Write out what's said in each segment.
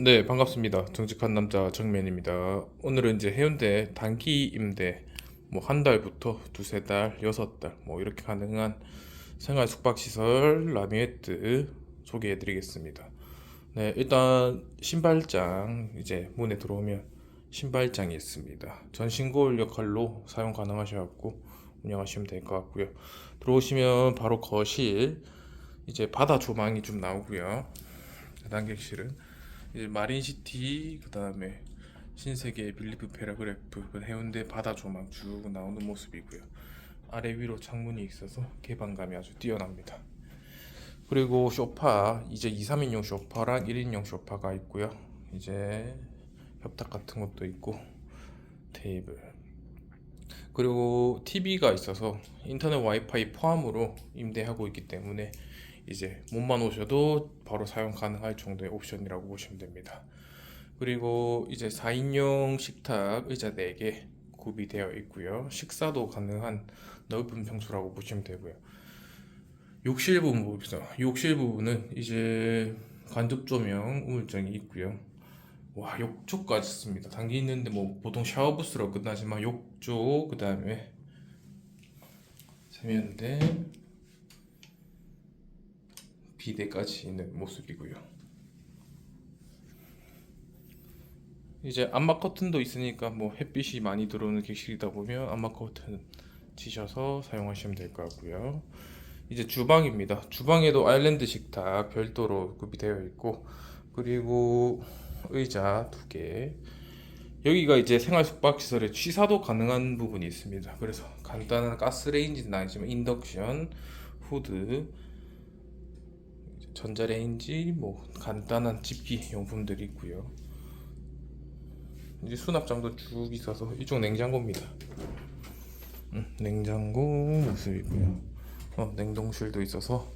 네, 반갑습니다. 정직한 남자 정면입니다. 오늘은 이제 해운대 단기 임대 뭐 한 달부터 두세 달, 여섯 달 뭐 이렇게 가능한 생활 숙박 시설 라미에트 소개해 드리겠습니다. 네, 일단 신발장 이제 문에 들어오면 신발장이 있습니다. 전신고울 역할로 사용 가능하셔갖고 운영하시면 될 것 같고요. 들어오시면 바로 거실 이제 바다 조망이 좀 나오고요. 단객실은 이제 마린시티 그 다음에 신세계 빌리프 페라그래프 그 해운대 바다 조망 쭉 나오는 모습이고요. 아래 위로 창문이 있어서 개방감이 아주 뛰어납니다. 그리고 소파 이제 2, 3인용 소파랑 1인용 소파가 있고요. 이제 협탁 같은 것도 있고 테이블 그리고 TV가 있어서 인터넷 와이파이 포함으로 임대하고 있기 때문에 이제 몸만 오셔도 바로 사용 가능할 정도의 옵션이라고 보시면 됩니다. 그리고 이제 4인용 식탁 의자 4개 구비되어 있고요. 식사도 가능한 넓은 평수라고 보시면 되고요. 욕실 부분 봅시다. 욕실 부분은 이제 간접 조명 우물정이 있고요. 와 욕조까지 있습니다. 단기 있는데 뭐 보통 샤워 부스로 끝나지만 욕조 그 다음에 세면대 비대까지 있는 모습이고요. 이제 암막 커튼도 있으니까 뭐 햇빛이 많이 들어오는 객실이다 보면 암막 커튼 치셔서 사용하시면 될 것 같고요. 이제 주방입니다. 주방에도 아일랜드 식탁 별도로 구비되어 있고 그리고 의자 두 개. 여기가 이제 생활 숙박 시설에 취사도 가능한 부분이 있습니다. 그래서 간단한 가스레인지는 아니지만 인덕션, 후드, 전자레인지, 뭐 간단한 집기 용품들이 있고요. 이제 수납장도 쭉 있어서 이쪽 냉장고입니다. 음, 냉장고 모습이고요. 어, 냉동실도 있어서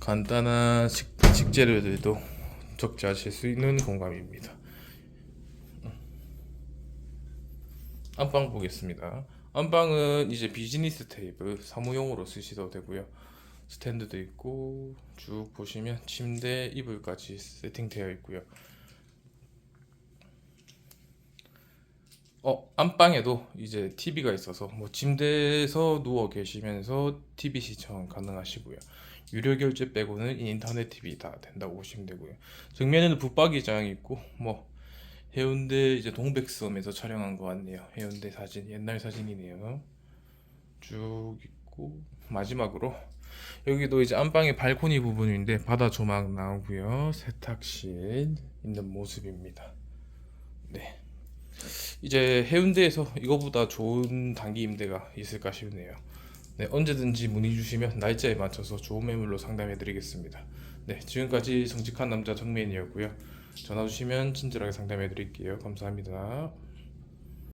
간단한 식, 식재료들도 적재하실 수 있는 공간입니다. 음. 안방 보겠습니다. 안방은 이제 비즈니스 테이블 사무용으로 쓰셔도 되고요. 스탠드도 있고 쭉 보시면 침대 이불까지 세팅되어 있고요. 어 안방에도 이제 TV가 있어서 뭐 침대에서 누워 계시면서 TV 시청 가능하시고요. 유료 결제 빼고는 인터넷 TV 다 된다고 보시면 되고요. 정면에는 붙박이장이 있고 뭐 해운대 이제 동백섬에서 촬영한 것 같네요. 해운대 사진 옛날 사진이네요. 쭉 있고 마지막으로 여기도 이제 안방의 발코니 부분인데 바다 조망 나오고요. 세탁실 있는 모습입니다. 네. 이제 해운대에서 이거보다 좋은 단기 임대가 있을까 싶네요. 네, 언제든지 문의 주시면 날짜에 맞춰서 좋은 매물로 상담해 드리겠습니다. 네, 지금까지 정직한 남자 정면이었고요. 전화 주시면 친절하게 상담해 드릴게요. 감사합니다.